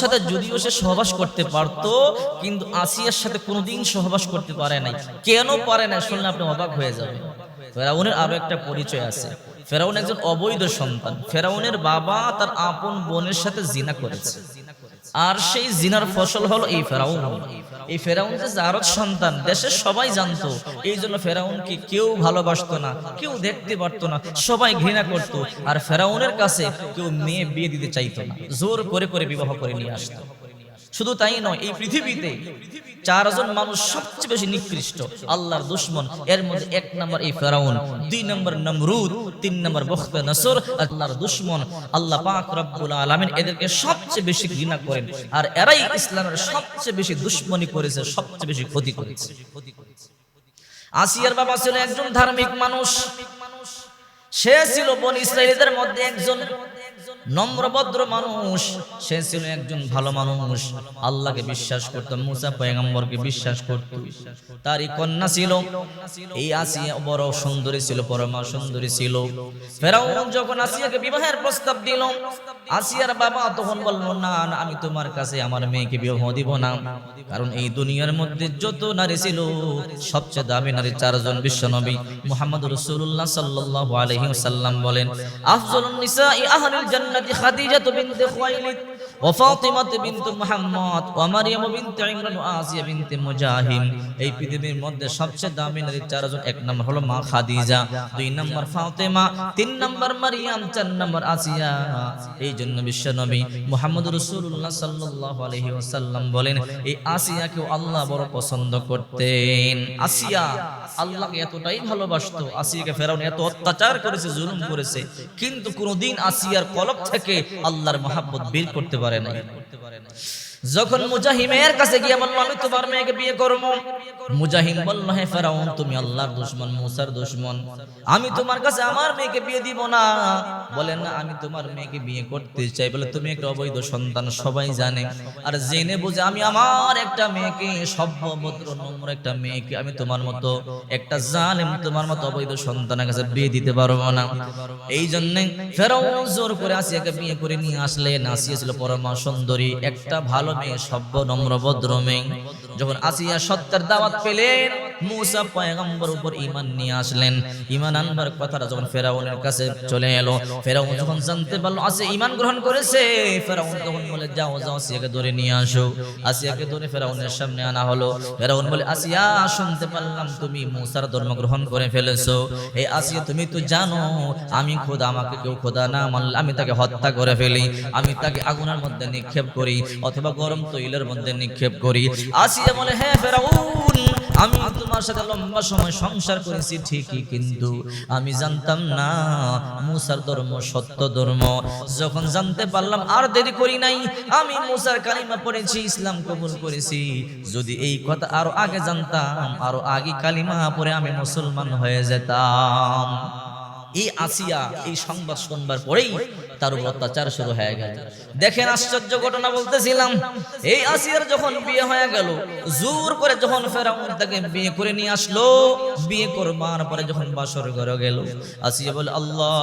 সাথে যদিও সে সহবাস করতে পারত, কিন্তু আসিয়ার সাথে কোনোদিন সহবাস করতে পারে নাই। কেন পারে না শুনলে আপনি অবাক হয়ে যাবেন। ফেরাউনের আরও একটা পরিচয় আছে। ফেরাউন একজন অবৈধ সন্তান। ফেরাউনের বাবা তার আপন বোনের সাথে জিনা করেছে। আর সেই জিনার ফসল হলো এই ফেরাউন। এই ফেরাউন যে জারদ সন্তান দেশের সবাই জানতো, এই জন্য ফেরাউনকে কেউ ভালোবাসতো না, কেউ দেখতে পারতো না, সবাই ঘৃণা করত, আর ফেরাউনের কাছে কেউ মেয়ে বিয়ে দিতে চাইতো না, জোর করে করে বিবাহ করে নিয়ে আসতো। শুধু তাই নয়, এই পৃথিবীতে চারজন মানুষ সবচেয়ে বেশি নিকৃষ্ট, আল্লাহর দুশ্মন, এর মধ্যে এক নম্বর এই ফেরাউন, দুই নম্বর নমরুদ তিন নম্বর বখতে নসর, আল্লাহর দুশ্মন, আল্লাহ পাক রব্বুল আলামিন এদেরকে সবচেয়ে বেশি ঘৃণা করেন। আর এরাই ইসলামের সবচেয়ে বেশি দুশ্মনী করেছে, সবচেয়ে বেশি ক্ষতি করেছে। আসিয়ার বাবা ছিল একজন ধার্মিক মানুষ। সে ছিল বন ইসরায়েলদের মধ্যে একজন নম্রভদ্র মানুষ। সে ছিল একজন ভালো মানুষ। আল্লাহকে বিশ্বাস করত, মুসা পয়গম্বরকে বিশ্বাস করত। তারই কন্যা ছিল। এই আসিয়া বড় সুন্দরী ছিল, পরমা সুন্দরী ছিল। ফেরাউন যখন আসিয়াকে বিবাহের প্রস্তাব দিল, আসিয়ার বাবা তখন বলল না, আমি তোমার কাছে আমার মেয়েকে বিবাহ দিব না। কারণ এই দুনিয়ার মধ্যে যত নারী ছিল, সবচেয়ে দামি নারী চারজন বিশ্বনবী মুহাম্মদ রাসূলুল্লাহ সাল্লাল্লাহু আলাইহি ওয়াসাল্লাম বলেন আফজলুন নিসাই আহলুল জান্নাতি খাদিজাতু বিনতে খুয়াইলিদ। ওয়া ফাতিমা বিনতে মুহাম্মদ ওয়া মারইয়াম বিনতে ইমরান ওয়া আসিয়া বিনতে এই পৃথিবীর মধ্যে সবচেয়ে দামি নারী চারজন, এক নম্বর হলো মা খাদিজা, দুই নম্বর ফাতেমা, তিন নম্বর মারিয়াম, চার নম্বর আসিয়া। এই জন্য মুহাম্মদ সাল্লাল্লাহু আলাইহি ওয়াসাল্লাম বলেন, এই আল্লাহ বড় পছন্দ করতেন। আসিয়া আল্লাহকে এতটাই ভালোবাসতো, আসিয়াকে ফেরাউন এত অত্যাচার করেছে, জুলুম করেছে। কিন্তু কোনোদিন আসিয়ার কলব থেকে আল্লাহর মহাব্বত বের করতে পারে নাই। যখন মুজাহিমের কাছে গিয়ে বলল, আমি তোমার মেয়েকে বিয়ে করব। মুজাহিম বলল, হে ফেরাউন, তুমি আল্লাহর দুশমন, মুসার দুশমন। আমি তোমার কাছে আমার মেয়েকে বিয়ে দিব না। বলেন না, আমি তোমার মেয়েকে বিয়ে করতে চাই। বলে, তুমি একটা অবৈধ সন্তান, সবাই জানে। আর জেনে বুঝে আমি আমার একটা মেয়েকে সভ্য ভদ্র নম্র একটা মেয়েকে আমি তোমার মতো, একটা জালেম, তোমার মতো অবৈধ সন্তানের কাছে বিয়ে দিতে পারব না। এই জন্য ফেরাউন জোর করে আসিয়াকে বিয়ে করে নিয়ে আসলেন। আসিয়া ছিল পরমা সুন্দরী, একটা ভালো মেয়ে সভ্য নম্র ভদ্র মেয়ে। যখন আসিয়া সত্যের দাওয়াত পেলেন মুসা পয়গম্বর উপর ঈমান নিয়ে আসলেন। ঈমান আনবার কথাটা যখন ফেরাউনের কাছে চলে এলো, ফেরাউন যখন জানতে পারল, আসে, ঈমান গ্রহণ করেছে। ফেরাউন তখন বলে, যাও যাও, আসিয়াকে ধরে নিয়ে আসো। আসিয়াকে ধরে ফেরাউনের সামনে আনা হলো। ফেরাউন বলে, আসিয়া, শুনতে পারলাম তুমি মুসার ধর্ম গ্রহণ করে ফেলেছো। এই আসিয়া, তুমি তো জানো, আমি খোদা, আমাকে কেউ খোদা না মানলে আমি তাকে হত্যা করে ফেলি। আমি তাকে আগুনের মধ্যে নিক্ষেপ করি, অথবা গরম তৈলের মধ্যে নিক্ষেপ করি। আসিয়া বলে হ্যাঁ ফেরাউন আমি তোমার সাথে লম্বা সময় সংসার করেছি, ঠিকই কিন্তু আমি জানতাম না মুসার ধর্ম সত্য ধর্ম। যখন জানতে পারলাম আর দেরি করি নাই, আমি মুসার কালিমা পড়েছি, ইসলাম কবুল করেছি। যদি এই কথা আরও আগে জানতাম, আরও আগে কালিমা পরে আমি মুসলমান হয়ে যেতাম। এই আসিয়া, এই সংবাদ শুনবার পরেই তার উপর অত্যাচার শুরু হয়ে গেল। দেখেন আশ্চর্য ঘটনা বলতেছিলাম, এই আসিয়ার যখন বিয়ে হয়ে গেল, জোর করে যখন ফেরাউন তাকে বিয়ে করে নিয়ে আসলো, বিয়ে করবার পরে যখন বাসর ঘরে গেল, আসিয়া বলে, আল্লাহ,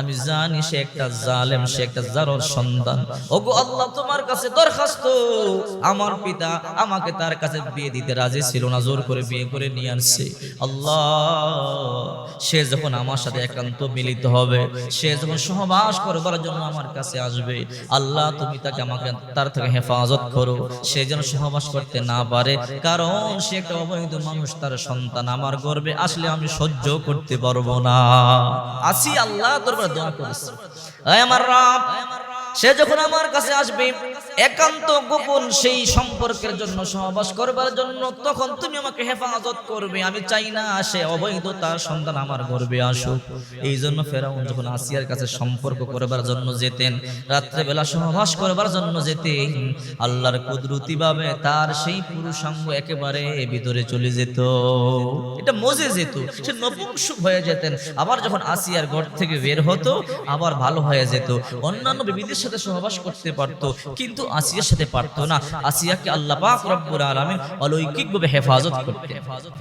আমি জানি সে একটা জালেম, সে একটা জারর সন্তান। ওগো আল্লাহ, তোমার কাছে দরখাস্ত। আমার পিতা আমাকে তার কাছে বিয়ে দিতে রাজি ছিল না, জোর করে বিয়ে করে নিয়ে আসছে। আল্লাহ, সে যখন আমার সাথে একান্ত মিলিত হবে, সে যখন সহবাস করবার জন্য আমার কাছে আসবে। আল্লাহ, তুমি তাকে আমাকে তার থেকে হেফাজত করো। সে যেন সহবাস করতে না পারে, কারণ সে একটা অবৈধ মানুষ, তার সন্তান আমার গর্বে আসলে আমি সহ্য করতে পারব না। আসি আল্লাহ তোর দোয়া করেছি আমার রাম আমার সে যখন আমার কাছে আসবে, একান্ত গোপন সেই সম্পর্কের জন্য সহবাস করবার জন্য, তখন তুমি আমাকে হেফাজত করবে। আমি চাই না সে অবৈধ তার সন্তান আমার গর্বে আসুক। এই জন্য ফেরাউন যখন আসিয়ার কাছে সম্পর্ক করবার জন্য যেতেন, রাত্রেবেলা সহবাস করবার জন্য যেতেন, আল্লাহর কুদরতি ভাবে তার সেই পুরুষাঙ্গ একেবারে ভিতরে চলে যেত। এটা মজে যেত, সে নপুংসুক হয়ে যেতেন। আবার যখন আসিয়ার ঘর থেকে বের হতো, আবার ভালো হয়ে যেত। অন্যান্য বিবিদের সাথে সহবাস করতে পারতো, কিন্তু আসিয়ার সাথে পারতো না। আসিয়াকে আল্লাহ পাক রব্বুল আলামিন অলৌকিকভাবে হেফাজত করতে হেফাজত